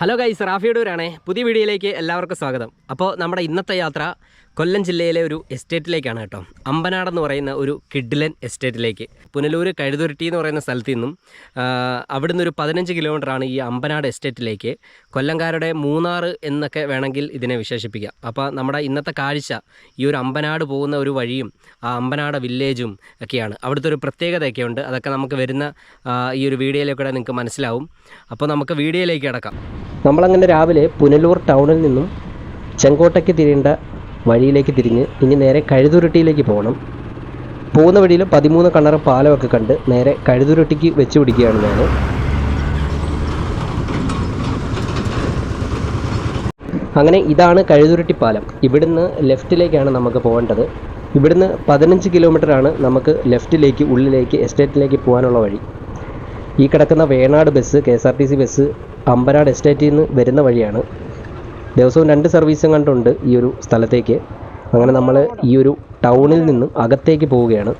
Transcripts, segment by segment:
Hello guys റാഫിയുടെ ഒരാണേ പുതിയ വീഡിയോയിലേക്ക് എല്ലാവർക്കും സ്വാഗതം. അപ്പോൾ നമ്മുടെ ഇന്നത്തെ യാത്ര കൊല്ലം ജില്ലയിലെ ഒരു എസ്റ്റേറ്റിലേക്കാണ് കേട്ടോ. അമ്പനാട് എന്ന് പറയുന്ന ഒരു കിഡ്ലൻ എസ്റ്റേറ്റിലേക്ക്. പുനലൂർ കഴുതുരുട്ടി എന്ന് പറയുന്ന സ്ഥലത്തു നിന്നും അവിടെ അവിടുന്ന് ഒരു പതിനഞ്ച് കിലോമീറ്ററാണ് ഈ അമ്പനാട് എസ്റ്റേറ്റിലേക്ക്. കൊല്ലംകാരുടെ മൂന്നാർ എന്നൊക്കെ വേണമെങ്കിൽ ഇതിനെ വിശേഷിപ്പിക്കാം. അപ്പോൾ നമ്മുടെ ഇന്നത്തെ കാഴ്ച ഈ ഒരു അമ്പനാട് പോകുന്ന ഒരു വഴിയും ആ അമ്പനാട് വില്ലേജും ഒക്കെയാണ്. അവിടുത്തെ ഒരു പ്രത്യേകതയൊക്കെ ഉണ്ട്. അതൊക്കെ നമുക്ക് വരുന്ന ഈ ഒരു വീഡിയോയിലൂടെ നിങ്ങൾക്ക് മനസ്സിലാവും. അപ്പോൾ നമുക്ക് വീഡിയോയിലേക്ക് കിടക്കാം. നമ്മളങ്ങനെ രാവിലെ പുനലൂർ ടൗണിൽ നിന്നും ചെങ്കോട്ടയ്ക്ക് തിരിയേണ്ട വഴിയിലേക്ക് തിരിഞ്ഞ് ഇനി നേരെ കഴുതുരുട്ടിയിലേക്ക് പോകണം. പോകുന്ന വഴിയിൽ പതിമൂന്ന് കണ്ണറ പാലമൊക്കെ കണ്ട് നേരെ കഴുതുരുട്ടിക്ക് വെച്ച് പിടിക്കുകയാണ് ഞാൻ. അങ്ങനെ ഇതാണ് കഴുതുരുട്ടി പാലം. ഇവിടുന്ന് ലെഫ്റ്റിലേക്കാണ് നമുക്ക് പോകേണ്ടത്. ഇവിടുന്ന് പതിനഞ്ച് കിലോമീറ്ററാണ് നമുക്ക് ലെഫ്റ്റിലേക്ക് ഉള്ളിലേക്ക് എസ്റ്റേറ്റിലേക്ക് പോകാനുള്ള വഴി. ഈ കിടക്കുന്ന Venad bus K S R T C bus Ambanad എസ്റ്റേറ്റിൽ നിന്ന് വരുന്ന വഴിയാണ്. ദിവസവും രണ്ട് സർവീസും കണ്ടുണ്ട് ഈ ഒരു സ്ഥലത്തേക്ക്. അങ്ങനെ നമ്മൾ ഈ ഒരു ടൗണിൽ നിന്നും അകത്തേക്ക് പോവുകയാണ്.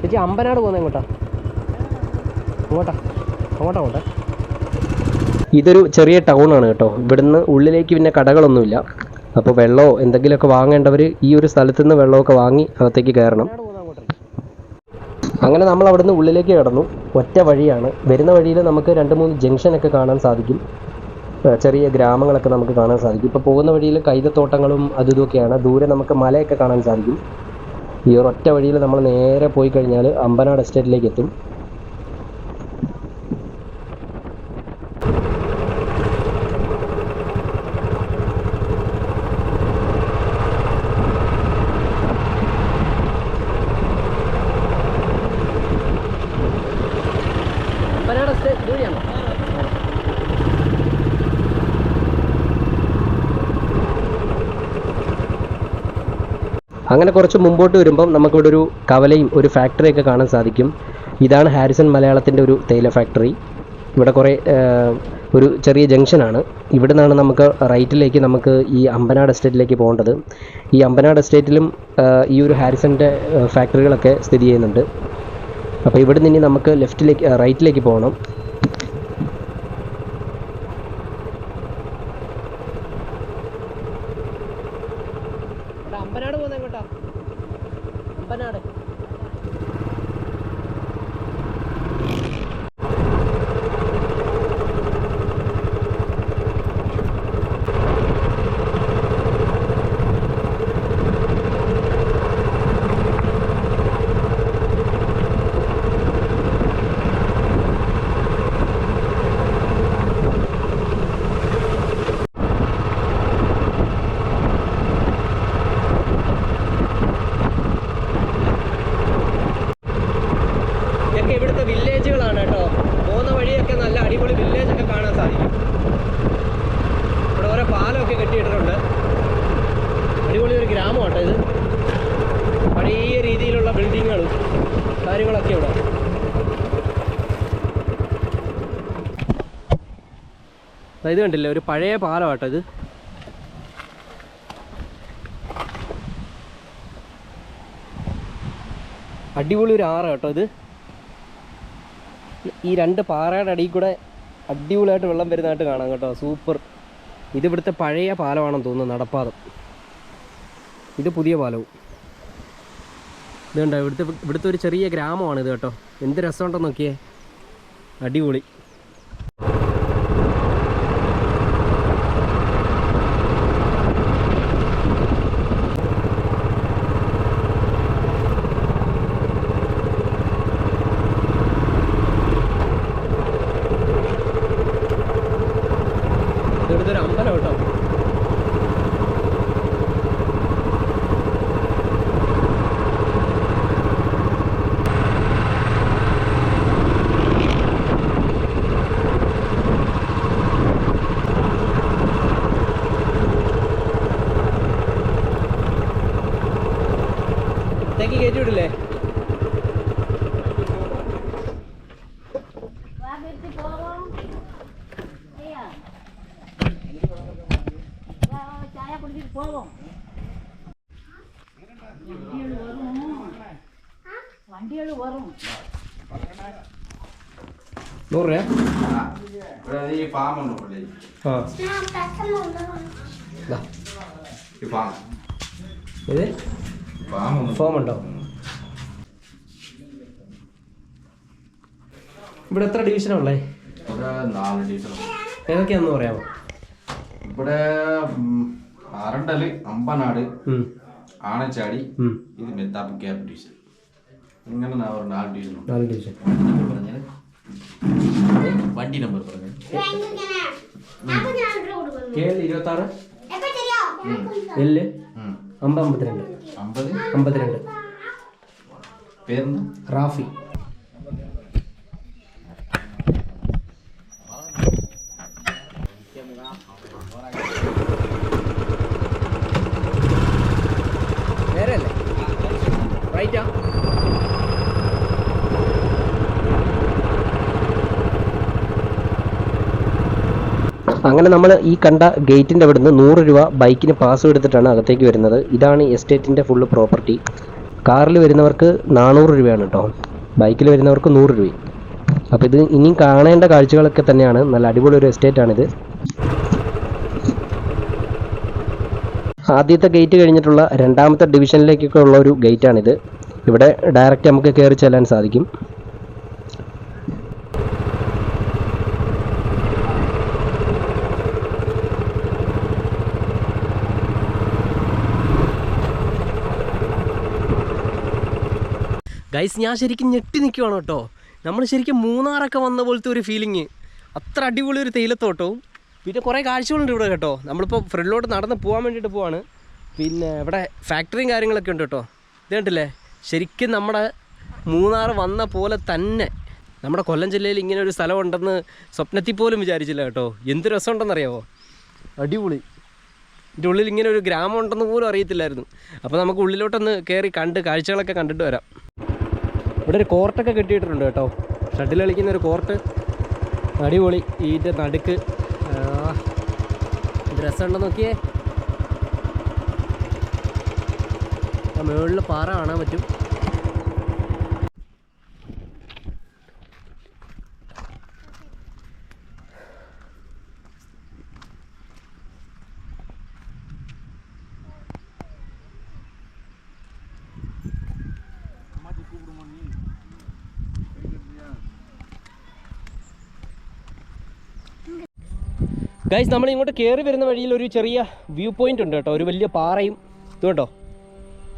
ചേച്ചി അമ്പനാട് പോകുന്നത് എങ്ങോട്ടാ? അങ്ങോട്ടാ അങ്ങോട്ടാ അങ്ങോട്ടാ ഇതൊരു ചെറിയ ടൗൺ ആണ് കേട്ടോ. ഇവിടുന്ന് ഉള്ളിലേക്ക് പിന്നെ കടകളൊന്നുമില്ല. അപ്പോൾ വെള്ളമോ എന്തെങ്കിലുമൊക്കെ വാങ്ങേണ്ടവർ ഈ ഒരു സ്ഥലത്ത് നിന്ന് വെള്ളമൊക്കെ വാങ്ങി അകത്തേക്ക് കയറണം. അങ്ങനെ നമ്മൾ അവിടുന്ന് ഉള്ളിലേക്ക് കടന്നു. ഒറ്റ വഴിയാണ്. വരുന്ന വഴിയിൽ നമുക്ക് രണ്ട് മൂന്ന് ജംഗ്ഷനൊക്കെ കാണാൻ സാധിക്കും. ചെറിയ ഗ്രാമങ്ങളൊക്കെ നമുക്ക് കാണാൻ സാധിക്കും. ഇപ്പോൾ പോകുന്ന വഴിയിൽ കൈതത്തോട്ടങ്ങളും അതും ഇതൊക്കെയാണ്. ദൂരെ നമുക്ക് മലയൊക്കെ കാണാൻ സാധിക്കും. ഈ ഒരു ഒറ്റ വഴിയിൽ നമ്മൾ നേരെ പോയി കഴിഞ്ഞാൽ അമ്പനാട് എസ്റ്റേറ്റിലേക്ക് എത്തും അമ്പനാട് എസ്റ്റേറ്റ് ദൂരെയാണോ അങ്ങനെ കുറച്ച് മുമ്പോട്ട് വരുമ്പം നമുക്കിവിടെ ഒരു കവലയും ഒരു ഫാക്ടറിയൊക്കെ കാണാൻ സാധിക്കും. ഇതാണ് ഹാരിസൺ മലയാളത്തിന്റെ ഒരു തേയില ഫാക്ടറി ഇവിടെ കുറേ ഒരു ചെറിയ ജംഗ്ഷനാണ് ഇവിടെ നിന്നാണ് നമുക്ക് റൈറ്റിലേക്ക് നമുക്ക് ഈ അമ്പനാട് എസ്റ്റേറ്റിലേക്ക് പോകേണ്ടത്. ഈ അമ്പനാട് എസ്റ്റേറ്റിലും ഈ ഒരു ഹാരിസന്റെ ഫാക്ടറികളൊക്കെ സ്ഥിതി ചെയ്യുന്നുണ്ട്. അപ്പോൾ ഇവിടെ നിന്ന് നമുക്ക് ലെഫ്റ്റിലേക്ക് റൈറ്റിലേക്ക് പോകണം അമ്പനാട് പോകുന്ന എങ്ങോട്ടാ അമ്പനാട് ഇതൊക്കെ ഇവിടുത്തെ വില്ലേജുകളാണ് കേട്ടോ പോകുന്ന വഴിയൊക്കെ നല്ല അടിപൊളി വില്ലേജ് ഒക്കെ കാണാൻ സാധിക്കും ഇവിടെ ഓരോ പാലമൊക്കെ കെട്ടിയിട്ടിട്ടുണ്ട് അടിപൊളി ഒരു ഗ്രാമമാട്ടോ ഇത് പഴയ രീതിയിലുള്ള ബിൽഡിങ്ങുകളും കാര്യങ്ങളൊക്കെ ഇവിടെ ദാ ഇത് കണ്ടില്ലേ? ഒരു പഴയ പാലമാട്ടോ ഇത്. അടിപൊളി ഒരു ആറ് കേട്ടോ ഇത്. ഈ രണ്ട് പാറയുടെ അടിയിൽ കൂടെ അടിപൊളിയായിട്ട് വെള്ളം വരുന്നതായിട്ട് കാണാം കേട്ടോ. സൂപ്പർ. ഇത് ഇവിടുത്തെ പഴയ പാലമാണെന്ന് തോന്നുന്നു നടപ്പാതം. ഇത് പുതിയ പാലവും. ഇത് കണ്ടോ? ഇവിടുത്തെ ഇവിടുത്തെ ഒരു ചെറിയ ഗ്രാമമാണ് ഇത് കേട്ടോ. എന്ത് രസമുണ്ടോ നോക്കിയേ. അടിപൊളി. ഇവിടുത്തെ അമ്പലം കേട്ടോ. നൂറ് രൂപ? ഫാം ഉണ്ട് ഇവിടെ എത്ര ഡിവിഷനാ ഉള്ളേ? ഏതൊക്കെയാന്ന് പറയാമോ? ഇവിടെ അരണ്ടൽ അമ്പനാട് ആണച്ചാടി ഇത് മെത്താപ്പ് ക്യാപ് ഡിവിഷൻ. ഇങ്ങനെ നാല് ഡിവിഷൻ നാല് ഡിവിഷൻ. പറഞ്ഞാൽ വണ്ടി നമ്പർ പറഞ്ഞു. കെ എൽ ഇരുപത്തി ആറ് എല്ല് അമ്പത് അമ്പത്തിരണ്ട്. അമ്പത്. അമ്പത്തിരണ്ട്. പേരെന്ത്? റാഫി. അങ്ങനെ നമ്മൾ ഈ കണ്ട ഗേറ്റിന്റെ അവിടുന്ന് നൂറ് രൂപ ബൈക്കിന് പാസ് എടുത്തിട്ടാണ് അകത്തേക്ക് വരുന്നത്. ഇതാണ് എസ്റ്റേറ്റിന്റെ ഫുള്ള് പ്രോപ്പർട്ടി കാറിൽ വരുന്നവർക്ക് നാനൂറ് രൂപയാണ് കേട്ടോ ബൈക്കിൽ വരുന്നവർക്ക് നൂറ് രൂപയും അപ്പോൾ ഇത് ഇനിയും കാണേണ്ട കാഴ്ചകളൊക്കെ തന്നെയാണ്. നല്ല അടിപൊളി ഒരു എസ്റ്റേറ്റാണിത് ആദ്യത്തെ ഗേറ്റ് കഴിഞ്ഞിട്ടുള്ള രണ്ടാമത്തെ ഡിവിഷനിലേക്കൊക്കെ ഉള്ള ഒരു ഗേറ്റാണിത് ഇവിടെ ഡയറക്റ്റ് നമുക്ക് കയറി ചെല്ലാൻ സാധിക്കും. ഗൈസ് ഞാൻ ശരിക്കും ഞെട്ടി നിൽക്കുവാണ് കേട്ടോ. നമ്മൾ ശരിക്കും മൂന്നാറൊക്കെ വന്ന പോലത്തെ ഒരു ഫീലിങ് അത്ര അടിപൊളി ഒരു തേയിലത്തോട്ടവും. പിന്നെ കുറേ കാഴ്ചകളുണ്ട് ഇവിടെ കേട്ടോ. നമ്മളിപ്പോൾ ഫ്രണ്ടിലോട്ട് നടന്ന് പോകാൻ വേണ്ടിയിട്ട് പോവാണ്. പിന്നെ ഇവിടെ ഫാക്ടറിയും കാര്യങ്ങളൊക്കെ ഉണ്ട് കേട്ടോ. ഇത് കണ്ടില്ലേ? ശരിക്കും നമ്മുടെ മൂന്നാർ വന്ന പോലെ തന്നെ. നമ്മുടെ കൊല്ലം ജില്ലയിൽ ഇങ്ങനെ ഒരു സ്ഥലം ഉണ്ടെന്ന് സ്വപ്നത്തിൽ പോലും വിചാരിച്ചില്ല കേട്ടോ. എന്ത് രസമുണ്ടെന്നറിയാവോ? അടിപൊളി. ഇതിന്റെ ഉള്ളിൽ ഇങ്ങനെ ഒരു ഗ്രാമം ഉണ്ടെന്ന് പോലും അറിയത്തില്ലായിരുന്നു. അപ്പോൾ നമുക്ക് ഉള്ളിലോട്ടൊന്ന് കയറി കണ്ട് കാഴ്ചകളൊക്കെ കണ്ടിട്ട് വരാം. ഇവിടെ ഒരു കോർട്ടൊക്കെ കെട്ടിയിട്ടുണ്ട് കേട്ടോ. ഷട്ടിൽ കളിക്കുന്ന ഒരു കോർട്ട് അടിപൊളി. ഇതിന്റെ നടുക്ക്. ഡ്രസ്സുണ്ടോ നോക്കിയേ? മുകളിൽ പാറ കാണാൻ പറ്റും. ഗൈസ് നമ്മൾ ഇങ്ങോട്ട് കയറി വരുന്ന വഴിയിൽ ഒരു ചെറിയ വ്യൂ പോയിന്റ് ഉണ്ട് കേട്ടോ. ഒരു വലിയ പാറയും ഇത് കേട്ടോ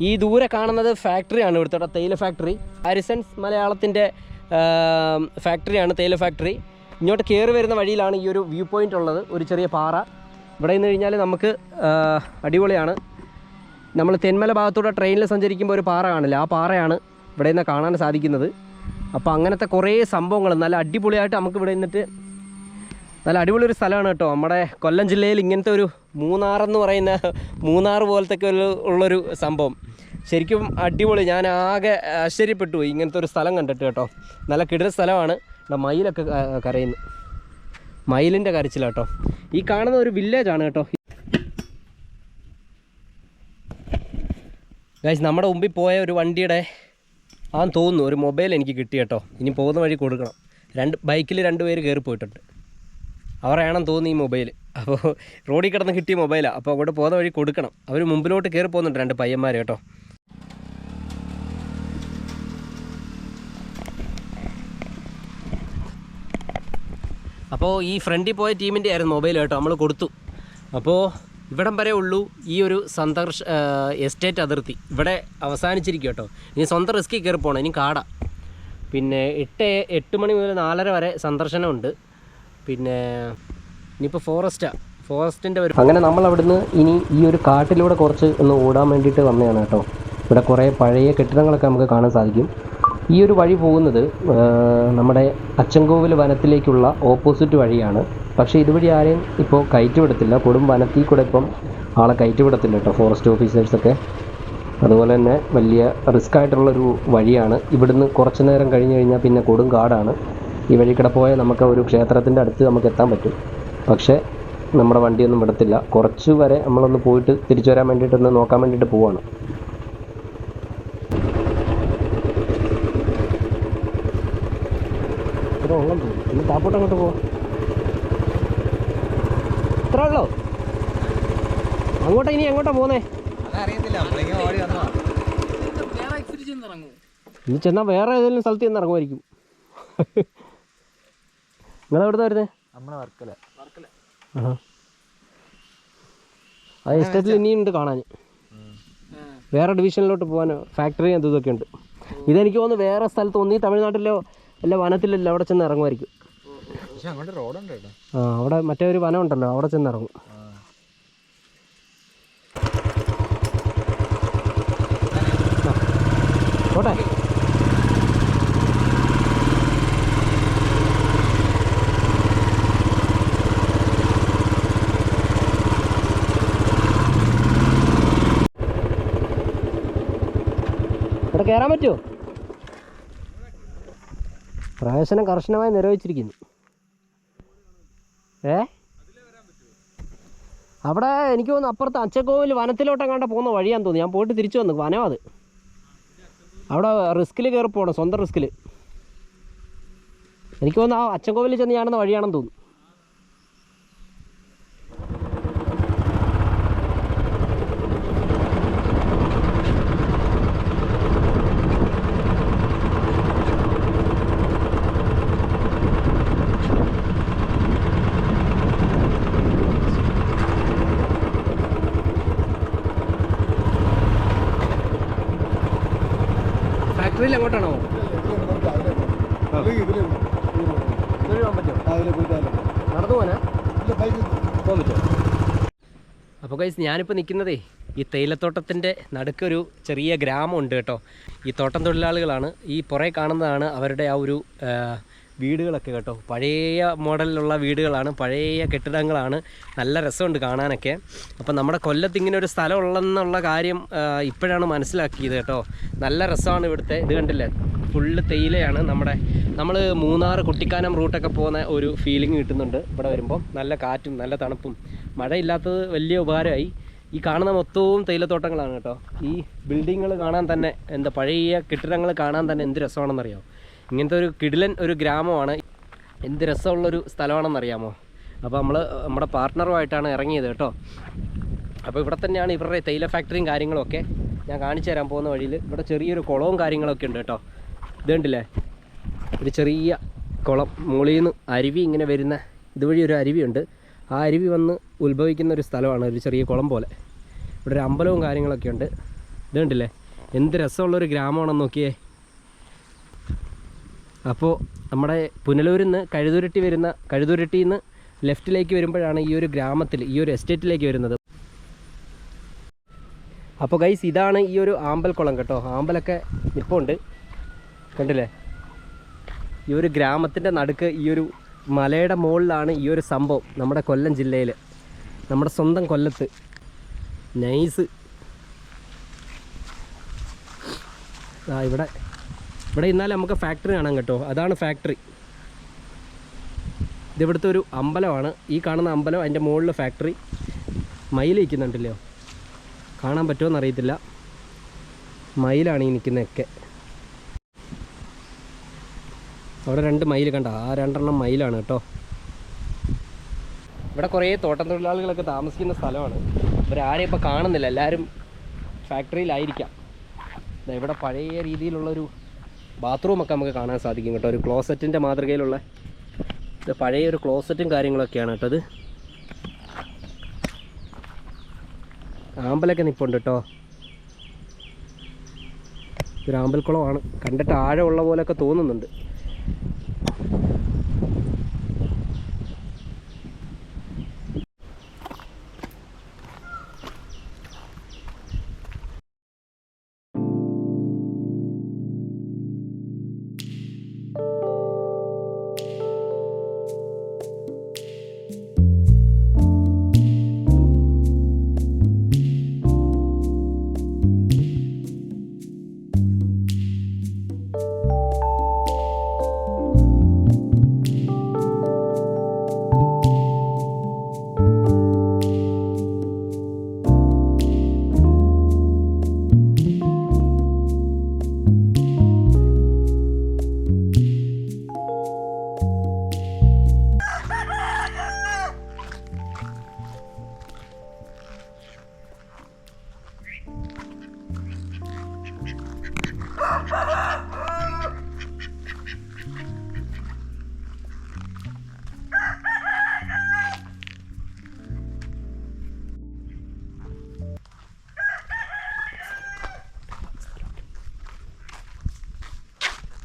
ഈ ദൂരെ കാണുന്നത് ഫാക്ടറിയാണ് ഇവിടുത്തെ തേയില ഫാക്ടറി ഹാരിസൺസ് മലയാളത്തിന്റെ ഫാക്ടറിയാണ് തേയില ഫാക്ടറി ഇങ്ങോട്ട് കയറി വരുന്ന വഴിയിലാണ് ഈ ഒരു വ്യൂ പോയിന്റ് ഉള്ളത് ഒരു ചെറിയ പാറ. ഇവിടെ നിന്ന് കഴിഞ്ഞാൽ നമുക്ക് അടിപൊളിയാണ്. നമ്മൾ തെന്മല ഭാഗത്തൂടെ ട്രെയിനിൽ സഞ്ചരിക്കുമ്പോൾ ഒരു പാറ കാണില്ല? ആ പാറയാണ് ഇവിടെ നിന്ന് കാണാൻ സാധിക്കുന്നത്. അപ്പോൾ അങ്ങനത്തെ കുറേ സംഭവങ്ങൾ നല്ല അടിപൊളിയായിട്ട് നമുക്ക് ഇവിടെ നിന്നിട്ട് നല്ല അടിപൊളി ഒരു സ്ഥലമാണ് കേട്ടോ. നമ്മുടെ കൊല്ലം ജില്ലയിൽ ഇങ്ങനത്തെ ഒരു മൂന്നാറെന്ന് പറയുന്ന മൂന്നാർ പോലത്തെ ഒരു ഉള്ളൊരു സംഭവം. ശരിക്കും അടിപൊളി. ഞാൻ ആകെ ആശ്ചര്യപ്പെട്ടു ഇങ്ങനത്തെ ഒരു സ്ഥലം കണ്ടിട്ട് കേട്ടോ. നല്ല കിടന്ന സ്ഥലമാണ്. ഇവിടെ മയിലൊക്കെ കരയുന്നു. മയിലിന്റെ കരച്ചിലാട്ടോ. ഈ കാണുന്ന ഒരു വില്ലേജ് ആണ് കേട്ടോ. ഗൈസ് നമ്മുടെ മുമ്പിൽ പോയ ഒരു വണ്ടിയുടെ ആന്ന് തോന്നുന്നു. ഒരു മൊബൈൽ എനിക്ക് കിട്ടി കേട്ടോ. ഇനി പോകുന്ന വഴി കൊടുക്കണം. രണ്ട് ബൈക്കിൽ രണ്ട് പേര് കയറി പോയിട്ടുണ്ട് അവരാണെന്ന് തോന്നി ഈ മൊബൈൽ അപ്പോൾ റോഡിൽ കിടന്ന് കിട്ടിയ മൊബൈലാണ് അപ്പോൾ അങ്ങോട്ട് പോകുന്ന വഴി കൊടുക്കണം. അവർ മുമ്പിലോട്ട് കയറി പോകുന്നുണ്ട് രണ്ട് പയ്യന്മാർ കേട്ടോ. അപ്പോൾ ഈ ഫ്രണ്ടിൽ പോയ ടീമിന്റെ ആയിരുന്നു മൊബൈൽ കേട്ടോ. നമ്മൾ കൊടുത്തു. അപ്പോൾ ഇവിടം വരെ ഉള്ളൂ ഈ ഒരു സന്ദർശ എസ്റ്റേറ്റ് അതിർത്തി. ഇവിടെ അവസാനിച്ചിരിക്കും കേട്ടോ. ഇനി സ്വന്തം റിസ്ക്കിൽ കയറി പോകണം ഇനി കാടാ. പിന്നെ എട്ട് എട്ട് മണി മുതൽ നാലര വരെ സന്ദർശനമുണ്ട്. പിന്നെ ഇനിയിപ്പോൾ ഫോറസ്റ്റാണ് ഫോറസ്റ്റിന്റെ ഒരു അങ്ങനെ നമ്മൾ അവിടുന്ന് ഇനി ഈ ഒരു കാട്ടിലൂടെ കുറച്ച് ഒന്ന് ഓടാൻ വേണ്ടിയിട്ട് വന്നതാണ് കേട്ടോ. ഇവിടെ കുറേ പഴയ കെട്ടിടങ്ങളൊക്കെ നമുക്ക് കാണാൻ സാധിക്കും. ഈ ഒരു വഴി പോകുന്നത് നമ്മുടെ അച്ചൻകോവിൽ വനത്തിലേക്കുള്ള ഓപ്പോസിറ്റ് വഴിയാണ്. പക്ഷേ ഇതുവഴി ആരെയും ഇപ്പോൾ കയറ്റി വിടത്തില്ല കൊടും വനത്തിൽ കൂടെ ഇപ്പം ആളെ കയറ്റി വിടത്തില്ല കേട്ടോ ഫോറസ്റ്റ് ഓഫീസേഴ്സൊക്കെ. അതുപോലെ തന്നെ വലിയ റിസ്ക് ആയിട്ടുള്ളൊരു വഴിയാണ്. ഇവിടുന്ന് കുറച്ച് നേരം കഴിഞ്ഞ് കഴിഞ്ഞാൽ പിന്നെ കൊടും കാടാണ്. ഈ വഴി കൂടെ പോയാൽ നമുക്ക് ഒരു ക്ഷേത്രത്തിന്റെ അടുത്ത് നമുക്ക് എത്താൻ പറ്റും. പക്ഷേ നമ്മുടെ വണ്ടിയൊന്നും വിടത്തില്ല. കുറച്ച് വരെ നമ്മളൊന്ന് പോയിട്ട് തിരിച്ചു വരാൻ വേണ്ടിയിട്ടൊന്ന് നോക്കാൻ വേണ്ടിയിട്ട് പോവാണ്. താപ്പോട്ട് അങ്ങോട്ട് പോവാം. ഇത്ര ഉള്ളോ? അങ്ങോട്ടാ ഇനി എങ്ങോട്ടാ പോകുന്നേ ഇനി ചെന്നാ വേറെ ഏതെങ്കിലും സ്ഥലത്ത് ചെന്ന് ഇറങ്ങുമായിരിക്കും. നിങ്ങൾ എവിടുന്ന വരുന്നത് നമ്മളെ വർക്കല. ആ എസ്റ്റേറ്റിൽ ഇനിയും ഉണ്ട് കാണാൻ. വേറെ ഡിവിഷനിലോട്ട് പോകാൻ ഫാക്ടറി അത് ഇതൊക്കെ ഉണ്ട്. ഇതെനിക്ക് തോന്നുന്നു വേറെ സ്ഥലത്ത് ഒന്നീ തമിഴ്നാട്ടിലോ അല്ല വനത്തിലല്ലോ അവിടെ ചെന്ന് ഇറങ്ങുമായിരിക്കും. പക്ഷെ അങ്ങോട്ട് റോഡുണ്ട് കേട്ടോ. ആ അവിടെ മറ്റേ ഒരു വനം ഉണ്ടല്ലോ അവിടെ ചെന്ന് ഇറങ്ങും. പോട്ടെ. ഇവിടെ കയറാൻ പറ്റുമോ? പ്രവേശനം കർശനമായി നിരോധിച്ചിരിക്കുന്നു ഏ? അവിടെ എനിക്ക് തോന്നുന്നു അപ്പുറത്ത് അച്ചക്കോവിൽ വനത്തിലോട്ടെങ്ങാണ്ട് പോകുന്ന വഴിയാന്ന് തോന്നുന്നു. ഞാൻ പോയിട്ട് തിരിച്ചു വന്നു. വനം അത്. അവിടെ റിസ്കിൽ കയറി പോകണം സ്വന്തം റിസ്കിൽ എനിക്ക് തോന്നുന്നു ആ അച്ചൻകോവിൽ ചെന്ന് ഞാനെന്ന വഴിയാണെന്ന് തോന്നുന്നു. ഫാക്ടറിയിൽ എങ്ങോട്ടാണോ? നടന്നു പോനാ അപ്പോൾ കൈസ് ഞാനിപ്പോൾ നിൽക്കുന്നതേ ഈ തേയിലത്തോട്ടത്തിന്റെ നടുക്കൊരു ചെറിയ ഗ്രാമമുണ്ട് കേട്ടോ. ഈ തോട്ടം തൊഴിലാളികളാണ് ഈ പുറേ കാണുന്നതാണ് അവരുടെ ആ ഒരു വീടുകളൊക്കെ കേട്ടോ. പഴയ മോഡലിലുള്ള വീടുകളാണ് പഴയ കെട്ടിടങ്ങളാണ്. നല്ല രസമുണ്ട് കാണാനൊക്കെ. അപ്പം നമ്മുടെ കൊല്ലത്ത് ഇങ്ങനെ ഒരു സ്ഥലം ഉള്ളെന്നുള്ള കാര്യം ഇപ്പോഴാണ് മനസ്സിലാക്കിയത് കേട്ടോ. നല്ല രസമാണ് ഇവിടുത്തെ. ഇത് കണ്ടില്ലേ? ഫുള്ള് തേയിലയാണ് നമ്മുടെ നമ്മൾ മൂന്നാർ കുട്ടിക്കാനം റൂട്ടൊക്കെ പോകുന്ന ഒരു ഫീലിംഗ് കിട്ടുന്നുണ്ട് ഇവിടെ വരുമ്പോൾ നല്ല കാറ്റും നല്ല തണുപ്പും. മഴയില്ലാത്തത് വലിയ ഉപകാരമായി. ഈ കാണുന്ന മൊത്തവും തേയിലത്തോട്ടങ്ങളാണ് കേട്ടോ. ഈ ബിൽഡിങ്ങുകൾ കാണാൻ തന്നെ എന്താ പഴയ കെട്ടിടങ്ങൾ കാണാൻ തന്നെ എന്ത് രസമാണെന്നറിയാമോ ഇങ്ങനത്തെ ഒരു കിടിലൻ ഒരു ഗ്രാമമാണ്. എന്ത് രസമുള്ളൊരു സ്ഥലമാണെന്നറിയാമോ? അപ്പോൾ നമ്മൾ നമ്മുടെ പാർട്ട്ണറുമായിട്ടാണ് ഇറങ്ങിയത് കേട്ടോ. അപ്പോൾ ഇവിടെ തന്നെയാണ് ഇവരുടെ തേയില ഫാക്ടറിയും കാര്യങ്ങളൊക്കെ ഞാൻ കാണിച്ചു തരാൻ പോകുന്ന വഴിയിൽ ഇവിടെ ചെറിയൊരു കുളവും കാര്യങ്ങളൊക്കെ ഉണ്ട് കേട്ടോ. ഇതുണ്ടല്ലേ ഒരു ചെറിയ കുളം മുകളിൽ നിന്ന് അരുവി ഇങ്ങനെ വരുന്ന ഇതുവഴി ഒരു അരുവിയുണ്ട് ആ അരുവി വന്ന് ഉത്ഭവിക്കുന്ന ഒരു സ്ഥലമാണ് ഒരു ചെറിയ കുളം പോലെ. ഇവിടെ ഒരു അമ്പലവും കാര്യങ്ങളൊക്കെ ഉണ്ട്. ഇതുണ്ടല്ലേ എന്ത് രസമുള്ളൊരു ഗ്രാമമാണെന്ന് നോക്കിയേ. അപ്പോൾ നമ്മുടെ പുനലൂരിൽ നിന്ന് കഴുതുരുട്ടി വരുന്ന കഴുതുരുട്ടിയിൽ നിന്ന് ലെഫ്റ്റിലേക്ക് വരുമ്പോഴാണ് ഈ ഒരു ഗ്രാമത്തിൽ ഈ ഒരു എസ്റ്റേറ്റിലേക്ക് വരുന്നത്. അപ്പോൾ ഗൈസ് ഇതാണ് ഈ ഒരു ആമ്പൽക്കുളം കേട്ടോ. ആമ്പലൊക്കെ നിപ്പുണ്ട് കണ്ടില്ലേ? ഈ ഒരു ഗ്രാമത്തിന്റെ നടുക്ക് ഈ ഒരു മലയുടെ മുകളിലാണ് ഈ ഒരു സംഭവം നമ്മുടെ കൊല്ലം ജില്ലയിൽ നമ്മുടെ സ്വന്തം കൊല്ലത്ത്. നൈസ് ആ ഇവിടെ ഇവിടെ ഇന്നാലും നമുക്ക് ഫാക്ടറി കാണാം കേട്ടോ. അതാണ് ഫാക്ടറി ഇതിവിടുത്തെ ഒരു അമ്പലമാണ്. ഈ കാണുന്ന അമ്പലം അതിന്റെ മുകളിൽ ഫാക്ടറി മയിൽ നിൽക്കുന്നുണ്ടല്ലോ കാണാൻ പറ്റുമോ എന്നറിയത്തില്ല മയിലാണ് ഈ നിൽക്കുന്നതൊക്കെ. അവിടെ രണ്ട് മയിൽ കണ്ട? ആ രണ്ടെണ്ണം മയിലാണ് കേട്ടോ. ഇവിടെ കുറേ തോട്ടം തൊഴിലാളികളൊക്കെ താമസിക്കുന്ന സ്ഥലമാണ്. ഇവരാരെയും ഇപ്പോൾ കാണുന്നില്ല. എല്ലാവരും ഫാക്ടറിയിലായിരിക്കാം ഇവിടെ പഴയ രീതിയിലുള്ളൊരു ബാത്റൂമൊക്കെ നമുക്ക് കാണാൻ സാധിക്കും കേട്ടോ. ഒരു ക്ലോസറ്റിന്റെ മാതൃകയിലുള്ള ഇത് പഴയ ഒരു ക്ലോസറ്റും കാര്യങ്ങളൊക്കെയാണ് കേട്ടോ ഇത്. ആമ്പലൊക്കെ നിൽപ്പുണ്ട് കേട്ടോ. ഒരു ആമ്പൽക്കുളമാണ്. കണ്ടിട്ട് ആഴമുള്ള പോലെയൊക്കെ തോന്നുന്നുണ്ട്.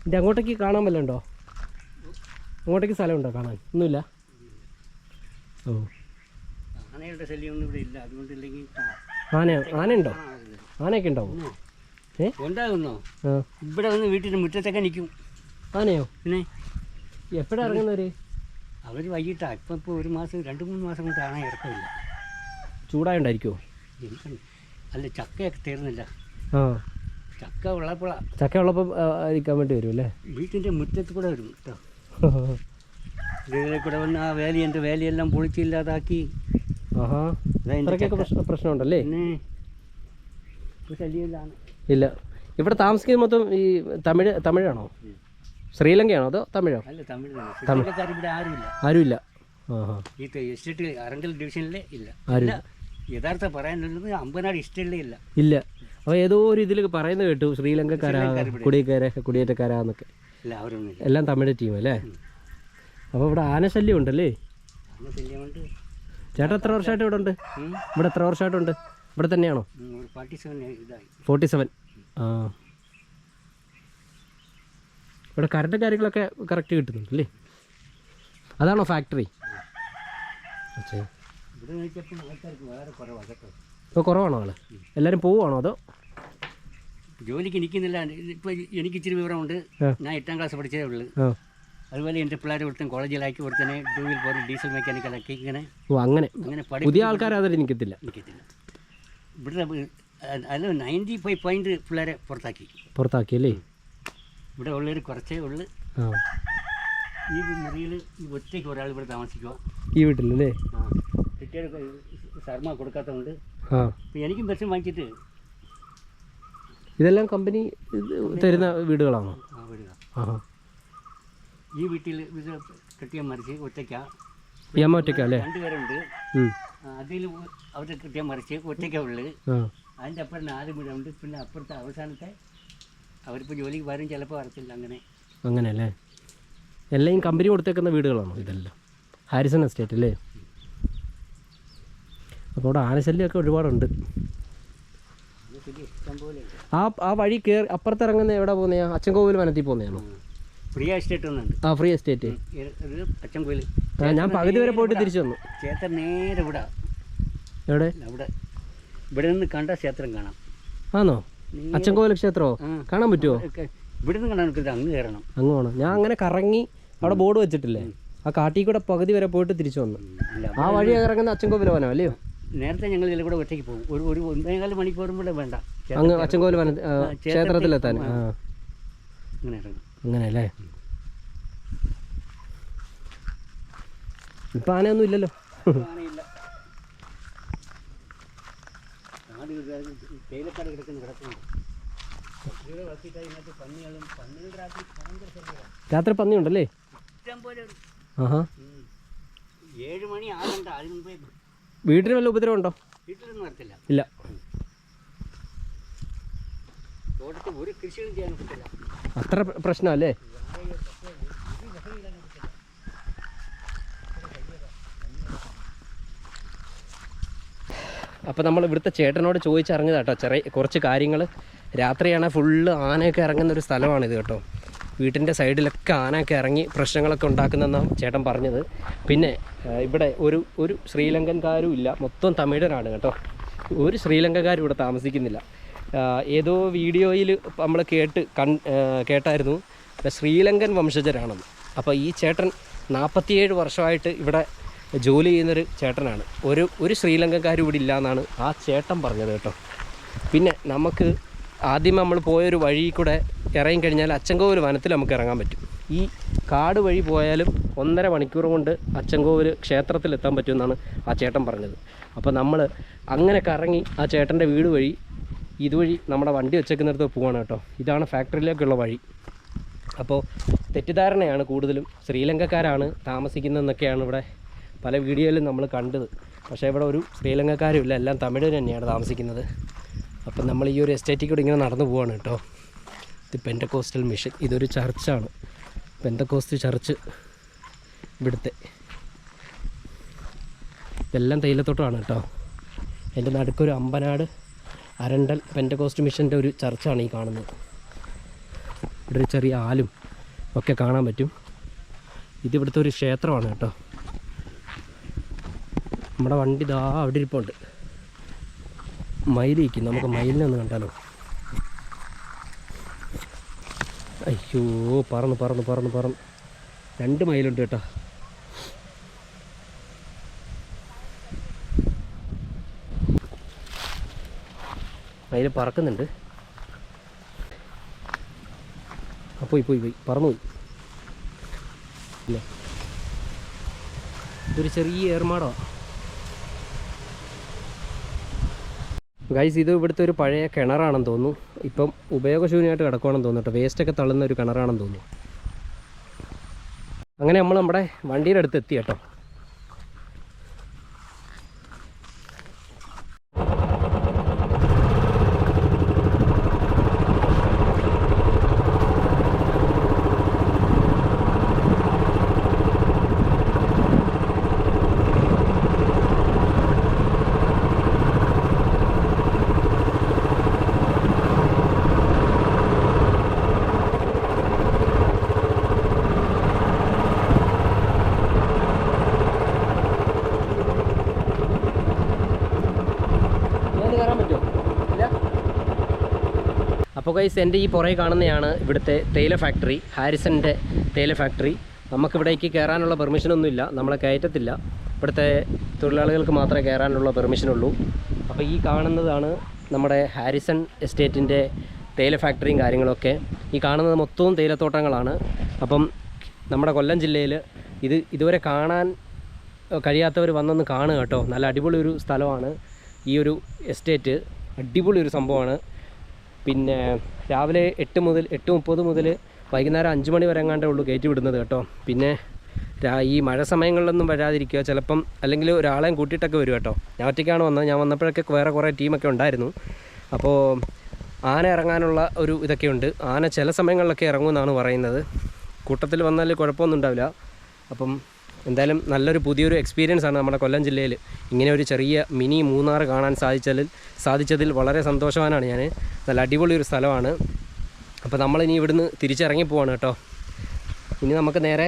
ഇത് അങ്ങോട്ടേക്ക് കാണാൻ വല്ല ഉണ്ടോ അങ്ങോട്ടേക്ക് സ്ഥലമുണ്ടോ കാണാൻ? ഒന്നുമില്ല? ഓ. ആനയുടെ ശല്യമൊന്നും ഇവിടെ ഇല്ല. അതുകൊണ്ട് ഇല്ലെങ്കിൽ ആന ആനയുണ്ടോ? ആനയൊക്കെ ഉണ്ടാവും ഏ? ഉണ്ടാകുന്നോ? ഇവിടെ വന്ന് വീട്ടിൽ മുറ്റത്തൊക്കെ നിൽക്കും. ആനയോ? പിന്നെ? എപ്പോഴാണ് ഇറങ്ങുന്നവര്? അവർ വൈകിട്ടാ. ഇപ്പം ഇപ്പോൾ ഒരു മാസം രണ്ട് മൂന്ന് മാസം കൊണ്ട് ആന ഇറക്കമില്ല. ചൂടായോണ്ടായിരിക്കുമോ അല്ല ചക്കയൊക്കെ തീർന്നില്ല. ആ. ചക്ക ഉള്ളപ്പോഴാ ചക്ക ഉള്ളപ്പോൾ ഇരിക്കാൻ വേണ്ടി വരും അല്ലേ വീട്ടിന്റെ മുറ്റത്ത് കൂടെ വരും കേട്ടോ ഇതിലെ കൂടെ വന്ന് ആ വേലി എന്റെ വേലിയെല്ലാം പൊളിച്ചില്ലാതാക്കി. ആഹാ. ഇതാ എന്റെ അത്രയ്ക്കൊക്കെ പ്രശ്നം പ്രശ്നമുണ്ടല്ലേ? പിന്നെ ഇപ്പോൾ ശല്യമില്ലാണ് ഇല്ല. ഇവിടെ താമസിക്കുന്നത് മൊത്തം ഈ തമിഴ് തമിഴാണോ? ശ്രീലങ്കയാണോ അതോ തമിഴോ? അല്ല തമിഴ് ശ്രീലങ്കക്കാർ ഇവിടെ ആരുമില്ല. ആരുമില്ല. ആഹാ. ഈ എസ്റ്റേറ്റ് അറങ്കൽ ഡിവിഷനിലെ ഇല്ല. ആരുമില്ല. യഥാർത്ഥ പറയാനുള്ളത് അമ്പനാട് ഇഷ്ടമില്ലേ ഇല്ല. ഇല്ല. അപ്പോൾ ഏതോ ഒരു ഇതിൽ പറയുന്നത് കേട്ടു ശ്രീലങ്കക്കാരാ കുടിയേക്കാരൊക്കെ കുടിയേറ്റക്കാരാന്നൊക്കെ. എല്ലാം തമിഴ് ടീം അല്ലേ? അപ്പോൾ ഇവിടെ ആനശല്യം ഉണ്ടല്ലേ? അന്ന് ശല്യം കൊണ്ട് ചേട്ടാ എത്ര വർഷമായിട്ട് ഇവിടെ ഉണ്ട്? ഇവിടെ എത്ര വർഷമായിട്ടുണ്ട് ഇവിടെ തന്നെയാണോ? ഫോർട്ടി സെവൻ ആ. ഇവിടെ കറണ്ട് കാര്യങ്ങളൊക്കെ കറക്റ്റ് കിട്ടുന്നുണ്ട് അല്ലേ അതാണോ ഫാക്ടറി അച്ഛേ ഇവിടെ ആൾക്കാർക്ക് വേറെ കുറവാണ് കേട്ടോ. ഇപ്പോൾ കുറവാണോ ആൾ? എല്ലാവരും പോവുകയാണോ അതോ? ജോലിക്ക് നിൽക്കുന്നില്ല ഇപ്പോൾ എനിക്ക് ഇച്ചിരി വിവരമുണ്ട്. ഞാൻ എട്ടാം ക്ലാസ് പഠിച്ചതേ ഉള്ളൂ. അതുപോലെ എന്റെ പിള്ളേരെ കൊടുത്തും കോളേജിലാക്കി ഒരുത്തനെ ടൂ വീൽ പോയി ഡീസൽ മെക്കാനിക്കലാക്കി ഇങ്ങനെ ഓ അങ്ങനെ. അങ്ങനെ പുതിയ ആൾക്കാരെ ആൾക്കാർ അതിൽ നിൽക്കത്തില്ല. നിൽക്കത്തില്ല. ഇവിടെ അതിൽ നയന്റി ഫൈവ് പോയിന്റ് പിള്ളേരെ പുറത്താക്കി. പുറത്താക്കി അല്ലേ? ഇവിടെ ഉള്ളവർ കുറച്ചേ ഉള്ളു. ഈ മുറിയിൽ ഈ ഒറ്റയ്ക്ക് ഒരാൾ ഇവിടെ താമസിക്കുക ഈ വീട്ടിലല്ലേ ആ. കിട്ടിയത് ശർമ്മ കൊടുക്കാത്തതുകൊണ്ട് എനിക്കും ബസ് വാങ്ങിച്ചിട്ട് ഇതെല്ലാം കമ്പനി തരുന്ന വീടുകളാണോ? ഈ വീട്ടിൽ കെട്ടിയ മറിച്ച് ഒറ്റയ്ക്ക. അമ്മ ഒറ്റയ്ക്കാ അല്ലേ? രണ്ടുപേരുണ്ട്. അതിൽ അവരുടെ കെട്ടിയ മറിച്ച് ഒറ്റയ്ക്കാ ഉള്ളു. ആ. അതിന്റെ അപ്പുറം നാല് വീടുണ്ട്. പിന്നെ അപ്പുറത്തെ അവസാനത്തെ അവരിപ്പോൾ ജോലിക്ക് വരും ചിലപ്പോൾ വരത്തില്ല അങ്ങനെ. അങ്ങനെ അല്ലേ എല്ലാം ഈ കമ്പനി കൊടുത്തേക്കുന്ന വീടുകളാണോ ഇതെല്ലാം? ഹാരിസൺ എസ്റ്റേറ്റ് അല്ലേ? അപ്പോൾ അവിടെ ആനശല്യമൊക്കെ ഒരുപാടുണ്ട്. ആ ആ വഴി കയറി അപ്പുറത്തിറങ്ങുന്ന എവിടെ പോകുന്നയാ അച്ചൻകോവിൽ വനത്തിൽ പോകുന്നതാണോ? ഫ്രീ എസ്റ്റേറ്റ് ആ ഫ്രീ എസ്റ്റേറ്റ്. അച്ചൻകോവിൽ. ഞാൻ പകുതി വരെ പോയിട്ട് തിരിച്ചു വന്നു. ക്ഷേത്രം നേരെ ഇവിടെ. എവിടെ? അവിടെ. ഇവിടെ നിന്ന് കണ്ട ക്ഷേത്രം കാണാം. ആണോ അച്ചൻകോവിൽ ക്ഷേത്രമോ കാണാൻ പറ്റുമോ ഇവിടെ നിന്ന് കാണാൻ പറ്റില്ല അങ്ങ് കയറണം. അങ്ങ് പോകണം ഞാൻ അങ്ങനെ കറങ്ങി അവിടെ ബോർഡ് വെച്ചിട്ടില്ലേ? ആ കാട്ടിൽ കൂടെ പകുതി വരെ പോയിട്ട് തിരിച്ചു വന്നു. ആ വഴി ഇറങ്ങുന്ന അച്ചൻകോവിൽ പോകാനോ അല്ലയോ നേരത്തെ ഞങ്ങൾ ഇതിൽ കൂടെ ഒറ്റയ്ക്ക് പോകും. ഒരു ഒരു ഒന്നേകാൽ മണിക്കൂറും കൂടെ വേണ്ട. അങ്ങ് അച്ചൻകോവിൽ ക്ഷേത്രത്തിലെത്താൻ. അങ്ങനെ ഇറങ്ങും. അങ്ങനെ അല്ലേ ഇപ്പം ആനയൊന്നും ഇല്ലല്ലോ. രാത്രി പന്നിയുണ്ടല്ലേ? ഏഴ് മണി ആകണ്ട. അതിന് മുമ്പേ വീട്ടിന് വല്ല ഉപദ്രവം ഉണ്ടോ? വീട്ടിലൊന്നും വരത്തില്ല. ഇല്ല. തോട്ടത്തിൽ ഒരു കൃഷിയും ചെയ്യാൻ പറ്റില്ല അത്ര പ്ര- പ്രശ്നമല്ലേ? അപ്പോൾ നമ്മൾ ഇവിടുത്തെ ചേട്ടനോട് ചോദിച്ചറിഞ്ഞതാട്ടോ ചെറിയ കുറച്ച് കാര്യങ്ങൾ രാത്രിയാണ് ഫുള്ള് ആനയൊക്കെ ഇറങ്ങുന്ന ഒരു സ്ഥലമാണിത് കേട്ടോ. വീട്ടിന്റെ സൈഡിലൊക്കെ ആനയൊക്കെ ഇറങ്ങി പ്രശ്നങ്ങളൊക്കെ ഉണ്ടാക്കുന്നെന്നാണ് ചേട്ടൻ പറഞ്ഞത്. പിന്നെ ഇവിടെ ഒരു ഒരു ശ്രീലങ്കൻകാരും ഇല്ല. മൊത്തം തമിഴനാണ് കേട്ടോ. ഒരു ശ്രീലങ്കക്കാരും ഇവിടെ താമസിക്കുന്നില്ല. ഏതോ വീഡിയോയിൽ നമ്മൾ കേട്ട് കൺ കേട്ടായിരുന്നു. ശ്രീലങ്കൻ വംശജരാണെന്ന്. അപ്പോൾ ഈ ചേട്ടൻ നാൽപ്പത്തിയേഴ് വർഷമായിട്ട് ഇവിടെ ജോലി ചെയ്യുന്നൊരു ചേട്ടനാണ്. ഒരു ഒരു ശ്രീലങ്കക്കാരും ഇവിടെ ഇല്ല എന്നാണ് ആ ചേട്ടൻ പറഞ്ഞത് കേട്ടോ. പിന്നെ നമുക്ക് ആദ്യം നമ്മൾ പോയൊരു വഴി കൂടെ ഇറങ്ങിക്കഴിഞ്ഞാൽ അച്ചൻകോവിൽ വനത്തിൽ നമുക്ക് ഇറങ്ങാൻ പറ്റും. ഈ കാട് വഴി പോയാലും ഒന്നര മണിക്കൂർ കൊണ്ട് അച്ചൻകോവിൽ ക്ഷേത്രത്തിൽ എത്താൻ പറ്റുമെന്നാണ് ആ ചേട്ടൻ പറഞ്ഞത്. അപ്പോൾ നമ്മൾ അങ്ങനെ കറങ്ങി ആ ചേട്ടന്റെ വീട് വഴി ഇതുവഴി നമ്മുടെ വണ്ടി വെച്ചേക്കുന്നിടത്ത് പോവാണ് കേട്ടോ. ഇതാണ് ഫാക്ടറിയിലേക്കുള്ള വഴി. അപ്പോൾ തെറ്റിദ്ധാരണയാണ് കൂടുതലും. ശ്രീലങ്കക്കാരാണ് താമസിക്കുന്നതെന്നൊക്കെയാണ് ഇവിടെ പല വീഡിയോയിലും നമ്മൾ കണ്ടത്. പക്ഷേ ഇവിടെ ഒരു ശ്രീലങ്കക്കാരും ഇല്ല എല്ലാം തമിഴ് തന്നെയാണ് താമസിക്കുന്നത്. അപ്പം നമ്മൾ ഈ ഒരു എസ്റ്റേറ്റിൽ കൂടി ഇങ്ങനെ നടന്നു പോവാണ് കേട്ടോ. ഇത് പെന്റക്കോസ്റ്റൽ മിഷൻ ഇതൊരു ചർച്ചാണ്. പെന്റക്കോസ്റ്റ് ചർച്ച് ഇവിടുത്തെ. ഇതെല്ലാം തേയിലത്തോട്ടമാണ് കേട്ടോ. എന്റെ നടുക്കൊരു അമ്പനാട് അരണ്ടൽ പെന്റക്കോസ്റ്റ് മിഷന്റെ ഒരു ചർച്ചാണ് ഈ കാണുന്നത്. ഇവിടെ ഒരു ചെറിയ ആലും ഒക്കെ കാണാൻ പറ്റും. ഇതിവിടുത്തെ ഒരു ക്ഷേത്രമാണ് കേട്ടോ. നമ്മുടെ വണ്ടി ദാ അവിടെ ഇരിപ്പുണ്ട്. മയിലിരിക്കും. നമുക്ക് മയിലിനെ ഒന്ന് കണ്ടാലോ? അയ്യോ പറന്ന് പറന്ന് പറന്ന് പറന്ന്. രണ്ട് മയിലുണ്ട് കേട്ടോ. മയിൽ പറക്കുന്നുണ്ട്. പോയി പോയി പോയി. പറന്നു പോയി. ഇതൊരു ചെറിയ ഏർമാടമാണ് ഗൈസ് ഇത് ഇവിടുത്തെ ഒരു പഴയ കിണറാണെന്ന് തോന്നുന്നു. ഇപ്പം ഉപയോഗശൂന്യമായിട്ട് കിടക്കുവാണെന്ന് തോന്നുന്നു കേട്ടോ. വേസ്റ്റൊക്കെ തള്ളുന്ന ഒരു കിണറാണെന്ന് തോന്നുന്നു. അങ്ങനെ നമ്മൾ നമ്മുടെ വണ്ടിയുടെ അടുത്ത് എത്തി കേട്ടോ. അപ്പോൾ കൈസ് എന്റെ ഈ പുറകെ കാണുന്നതാണ് ഇവിടുത്തെ തേയില ഫാക്ടറി ഹാരിസന്റെ തേയില ഫാക്ടറി നമുക്കിവിടേക്ക് കയറാനുള്ള പെർമിഷനൊന്നുമില്ല നമ്മളെ കയറ്റത്തില്ല. ഇവിടുത്തെ തൊഴിലാളികൾക്ക് മാത്രമേ കയറാനുള്ള പെർമിഷനുള്ളൂ അപ്പോൾ ഈ കാണുന്നതാണ് നമ്മുടെ ഹാരിസൺ എസ്റ്റേറ്റിന്റെ തേയില ഫാക്ടറിയും കാര്യങ്ങളൊക്കെ. ഈ കാണുന്നത് മൊത്തവും തേയിലത്തോട്ടങ്ങളാണ്. അപ്പം നമ്മുടെ കൊല്ലം ജില്ലയിൽ ഇത് ഇതുവരെ കാണാൻ കഴിയാത്തവർ വന്നൊന്ന് കാണുക കേട്ടോ. നല്ല അടിപൊളി ഒരു സ്ഥലമാണ് ഈ ഒരു എസ്റ്റേറ്റ്. അടിപൊളി ഒരു സംഭവമാണ്. പിന്നെ രാവിലെ എട്ട് മുതൽ എട്ട് മുപ്പത് മുതൽ വൈകുന്നേരം അഞ്ച് മണി വരെ എങ്ങാണ്ടേ ഉള്ളൂ കയറ്റി വിടുന്നത് കേട്ടോ. പിന്നെ ഈ മഴ സമയങ്ങളിലൊന്നും വരാതിരിക്കുക. ചിലപ്പം അല്ലെങ്കിൽ ഒരാളെയും കൂട്ടിയിട്ടൊക്കെ വരും കേട്ടോ. ഞാൻ ഒറ്റയ്ക്കാണ് വന്നത്. ഞാൻ വന്നപ്പോഴൊക്കെ വേറെ കുറേ ടീമൊക്കെ ഉണ്ടായിരുന്നു. അപ്പോൾ ആന ഇറങ്ങാനുള്ള ഒരു ഇതൊക്കെ ഉണ്ട്. ആന ചില സമയങ്ങളിലൊക്കെ ഇറങ്ങുമെന്നാണ് പറയുന്നത്. കൂട്ടത്തിൽ വന്നാൽ കുഴപ്പമൊന്നും ഉണ്ടാവില്ല. അപ്പം എന്തായാലും നല്ലൊരു പുതിയൊരു എക്സ്പീരിയൻസ് ആണ് നമ്മുടെ കൊല്ലം ജില്ലയിൽ ഇങ്ങനെ ഒരു ചെറിയ മിനി മൂന്നാർ കാണാൻ സാധിച്ചതിൽ സാധിച്ചതിൽ വളരെ സന്തോഷവാനാണ് ഞാൻ നല്ല അടിപൊളി ഒരു സ്ഥലമാണ്. അപ്പോൾ നമ്മളിനി ഇവിടുന്ന് തിരിച്ചിറങ്ങി പോവാണ് കേട്ടോ. ഇനി നമുക്ക് നേരെ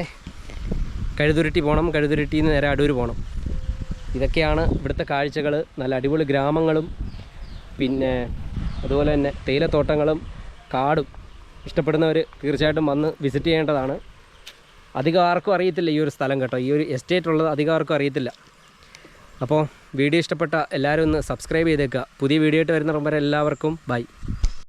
കഴുതുരുട്ടി പോകണം കഴുതുരുട്ടിയിൽ നിന്ന് നേരെ അടൂർ പോകണം ഇതൊക്കെയാണ് ഇവിടുത്തെ കാഴ്ചകൾ നല്ല അടിപൊളി ഗ്രാമങ്ങളും പിന്നെ അതുപോലെ തന്നെ തേയിലത്തോട്ടങ്ങളും കാടും. ഇഷ്ടപ്പെടുന്നവർ തീർച്ചയായിട്ടും വന്ന് വിസിറ്റ് ചെയ്യേണ്ടതാണ്. അധികം ആർക്കും അറിയത്തില്ല ഈ ഒരു സ്ഥലം കേട്ടോ. ഈ ഒരു എസ്റ്റേറ്റ് ഉള്ളത് അധികം ആർക്കും അറിയത്തില്ല. അപ്പോൾ വീഡിയോ ഇഷ്ടപ്പെട്ട എല്ലാവരും ഒന്ന് സബ്സ്ക്രൈബ് ചെയ്തേക്കുക. പുതിയ വീഡിയോ ആയിട്ട് വരുന്ന വരെ എല്ലാവർക്കും ബൈ